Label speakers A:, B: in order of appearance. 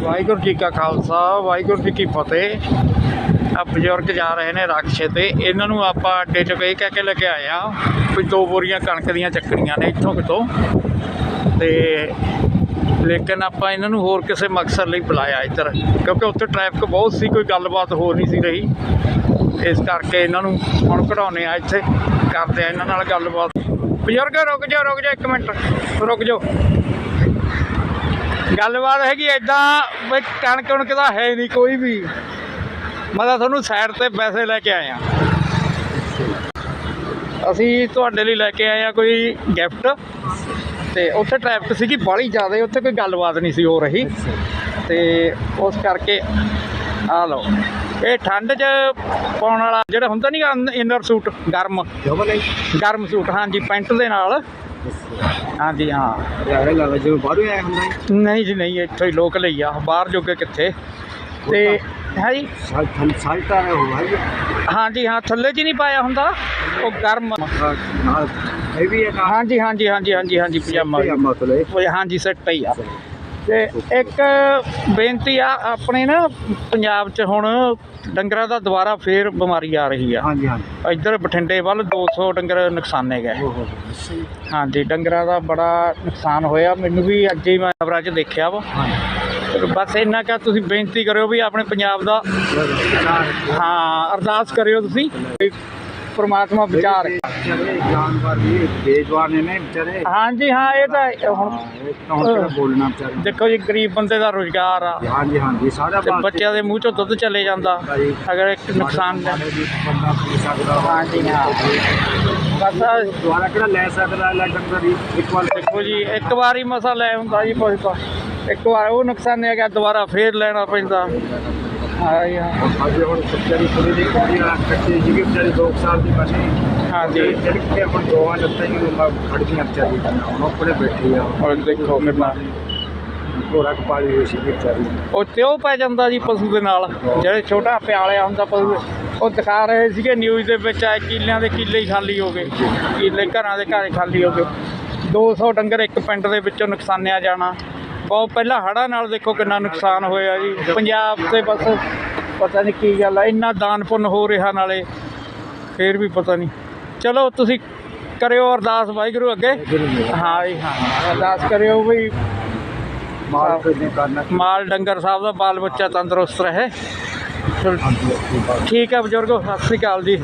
A: ਵਾਹਿਗੁਰੂ ਜੀ ਕਾ ਖਾਲਸਾ, ਵਾਹਿਗੁਰੂ ਜੀ ਕੀ ਫਤਿਹ। ਆ ਬਜ਼ੁਰਗ ਜਾ ਰਹੇ ਨੇ ਰਕਸ਼ੇ ਤੇ। ਇਹਨਾਂ ਨੂੰ ਆਪਾਂ ਅੱਡੇ 'ਚ ਇਹ ਕਹਿ ਕੇ ਲੈ ਕੇ ਆਏ ਆ। ਵੀ ਦੋ ਬੋਰੀਆਂ ਕਣਕ ਦੀਆਂ ਚੱਕਣੀਆਂ ਨੇ ਇੱਥੋਂ ਕਿਤੋਂ ਤੇ। ਲੇਕਿਨ ਆਪਾਂ ਇਹਨਾਂ ਨੂੰ ਹੋਰ ਕਿਸੇ ਮਕਸਦ ਲਈ ਬੁਲਾਇਆ ਇੱਧਰ। ਕਿਉਂਕਿ ਉੱਥੇ ਟ੍ਰੈਫਿਕ ਬਹੁਤ ਸੀ, ਕੋਈ ਗੱਲਬਾਤ ਹੋ ਨਹੀਂ ਸੀ ਰਹੀ। ਇਸ ਕਰਕੇ ਇਹਨਾਂ ਨੂੰ ਹੁਣ ਕਢਾਉਣੇ ਆ ਇੱਥੇ। ਕਰਦੇ ਆ ਇਹਨਾਂ ਨਾਲ ਗੱਲਬਾਤ। ਬਜ਼ੁਰਗ, ਰੁਕ ਜਾਓ ਰੁਕ ਜਾਓ ਇੱਕ ਮਿੰਟ, ਰੁਕ ਜਾਓ। ਗੱਲਬਾਤ ਹੈਗੀ ਐਦਾਂ ਵੀ ਕਣਕ ਕਣਕ ਦਾ ਹੈ ਨਹੀਂ ਕੋਈ ਵੀ। ਮੈਂ ਤਾਂ ਤੁਹਾਨੂੰ ਸਾਈਡ ਤੇ ਪੈਸੇ ਲੈ ਕੇ ਆਇਆ। ਅਸੀਂ ਤੁਹਾਡੇ ਲਈ ਲੈ ਕੇ ਆਏ ਆ ਕੋਈ ਗਿਫਟ ਤੇ ਉੱਥੇ ਟ੍ਰੈਫਿਕ ਸੀਗੀ ਬਾਹਲੀ ਜ਼ਿਆਦਾ, ਉੱਥੇ ਕੋਈ ਗੱਲਬਾਤ ਨਹੀਂ ਸੀ ਹੋ ਰਹੀ। ਤੇ ਉਸ ਕਰਕੇ ਆ ਲਓ। ਇਹ ਠੰਡ 'ਚ ਪਾਉਣ ਵਾਲਾ ਜਿਹੜਾ ਹੁੰਦਾ ਨਹੀਂ ਇਨਰ ਸੂਟ ਗਰਮ। ਗਰਮ ਸੂਟ ਹਾਂਜੀ ਪੈਂਟ ਦੇ ਨਾਲ। ਹਾਂਜੀ ਹਾਂ।
B: ਜਿਵੇਂ ਬਾਹਰੋਂ ਆਇਆ ਹੁੰਦਾ
A: ਨਹੀਂ ਜੀ ਨਹੀਂ ਇੱਥੇ ਹੀ ਲੋਕ ਲਈ ਆ ਬਾਹਰ ਜੋਗੇ ਕਿੱਥੇ? ਤੇ ਹੈ ਜੀ?
B: ਸਾਲਟਾ ਹੈ ਉਹ ਭਾਈ
A: ਹਾਂਜੀ ਹਾਂ ਥੱਲੇ 'ਚ ਨਹੀਂ ਪਾਇਆ ਹੁੰਦਾ। ਉਹ ਗਰਮ।
B: ਇਹ ਵੀ ਹੈ
A: ਹਾਂਜੀ ਹਾਂਜੀ ਹਾਂਜੀ ਹਾਂਜੀ ਹਾਂਜੀ ਪਜਾਮਾ ਹਾਂਜੀ ਸੈੱਟ ਹੀ ਆ। ਤੇ ਇੱਕ ਬੇਨਤੀ ਆ ਆਪਣੇ ਨਾ ਪੰਜਾਬ 'ਚ ਹੁਣ ਡੰਗਰਾਂ ਦਾ ਦੁਬਾਰਾ ਫੇਰ ਬਿਮਾਰੀ ਆ ਰਹੀ ਆ।
B: ਹਾਂਜੀ ਹਾਂਜੀ।
A: ਇੱਧਰ ਬਠਿੰਡੇ ਵੱਲ 200 ਡੰਗਰ ਨੁਕਸਾਨੇ ਗਏ। ਹਾਂਜੀ ਡੰਗਰਾਂ ਦਾ ਬੜਾ ਨੁਕਸਾਨ ਹੋਇਆ। ਮੈਨੂੰ ਵੀ ਅੱਜ ਹੀ ਮੈਂ ਖਬਰਾਂ 'ਚ ਦੇਖਿਆ ਵਾ। ਬਸ ਇੰਨਾ ਕਿ ਤੁਸੀਂ ਬੇਨਤੀ ਕਰਿਓ ਵੀ ਆਪਣੇ ਪੰਜਾਬ ਦਾ ਹਾਂ ਅਰਦਾਸ ਕਰਿਓ ਤੁਸੀਂ। ਵੀ ਪ੍ਰਮਾਤਮਾ ਵਿਚਾਰ
B: ਚਲੇ ਜਾਨਵਰ ਵੀ ਬੇਜਵਾਨ ਨੇ ਵਿਚਾਰੇ
A: ਹਾਂਜੀ ਹਾਂ ਇਹ ਤਾਂ ਹੁਣ
B: ਇਹ ਤਾਂ ਹੁਣ ਕਿਹੜਾ ਬੋਲਣਾ ਵਿਚਾਰੇ
A: ਦੇਖੋ ਜੀ ਗਰੀਬ ਬੰਦੇ ਦਾ ਰੋਜ਼ਗਾਰ ਆ
B: ਹਾਂਜੀ ਹਾਂਜੀ ਸਾਰਾ
A: ਤੇ ਬੱਚਿਆਂ ਦੇ ਮੂੰਹ ਚੋਂ ਦੁੱਧ ਚਲੇ ਜਾਂਦਾ ਅਗਰ ਇੱਕ ਨੁਕਸਾਨ ਦਾ
B: ਬੰਦਾ ਪੀ ਸਕਦਾ ਵਾ।
A: ਹਾਂਜੀ ਹਾਂ ਬਸ
B: ਵਾਰ
A: ਉਹ ਨੁਕਸਾਨ ਹੈ ਗਿਆ ਦੁਬਾਰਾ ਫੇਰ ਲੈਣਾ ਪੈਂਦਾ ਹਾਂ ਜੀ ਹਾਂ
B: ਅਜੇ ਹੁਣ ਬੱਚਿਆਂ ਦੀ ਕੁੜੀ ਦੀ ਕੁੜੀ ਆ ਕੱਚੇ ਜਿਹੀ ਵਿਚਾਰੀ 2 ਸਾਲ ਦੀ ਬਣੀ।
A: ਹਾਂਜੀ।
B: ਜਿਹੜੀ ਕਿ ਹੁਣ ਦੋਵਾਂ ਲੱਤਾਂ ਹੀ ਨੂੰ ਖੜ ਗਈਆਂ ਵਿਚਾਰੀ। ਹੁਣ ਆਪਣੇ ਬੈਠੀ ਆ।
A: ਔਰ ਦੇਖੋ ਕਿੰਨਾ।
B: ਘੋੜਾ ਕਪਾਲੀ ਹੋਈ ਸੀ ਵਿਚਾਰੀ।
A: ਉਹ ਤਿਉ ਪੈ ਜਾਂਦਾ ਜੀ ਪਸ਼ੂ ਦੇ ਨਾਲ। ਜਿਹੜੇ ਛੋਟਾ ਪਿਆਲਿਆ ਹੁੰਦਾ ਪਸ਼ੂ ਉਹ ਦਿਖਾ ਰਹੇ ਸੀਗੇ ਨਿਊਜ਼ ਦੇ ਵਿੱਚ ਆਏ ਕਿੱਲਿਆਂ ਦੇ ਕਿੱਲੇ ਹੀ ਖਾਲੀ ਹੋ ਗਏ। ਕਿੱਲੇ ਘਰਾਂ ਦੇ ਘਰ ਖਾਲੀ ਹੋ ਗਏ। 200 ਡੰਗਰ ਇੱਕ ਪਿੰਡ ਦੇ ਵਿੱਚੋਂ ਨੁਕਸਾਨਿਆ ਜਾਣਾ। ਬਹੁਤ ਪਹਿਲਾਂ ਹੜ੍ਹਾਂ ਨਾਲ ਦੇਖੋ ਕਿੰਨਾ ਨੁਕਸਾਨ ਹੋਇਆ ਜੀ। ਪੰਜਾਬ ਤੇ ਬਸ ਪਤਾ ਨਹੀਂ ਕੀ ਗੱਲ ਆ ਇੰਨਾ ਦਾਨ ਪੁੰਨ ਹੋ ਰਿਹਾ ਨਾਲੇ ਫੇਰ ਵੀ ਪਤਾ ਨਹੀਂ। ਚਲੋ ਤੁਸੀਂ ਕਰਿਓ ਅਰਦਾਸ ਵਾਹਿਗੁਰੂ ਅੱਗੇ। ਹਾਂ ਜੀ ਹਾਂ ਅਰਦਾਸ ਕਰਿਓ ਵੀ
B: ਮਾਲ
A: ਡੰਗਰ ਸਾਹਿਬ ਦਾ ਬਾਲ ਬੱਚਾ ਤੰਦਰੁਸਤ ਰਹੇ। ਠੀਕ ਹੈ ਬਜ਼ੁਰਗੋ ਸਤਿ ਸ੍ਰੀ ਅਕਾਲ ਜੀ।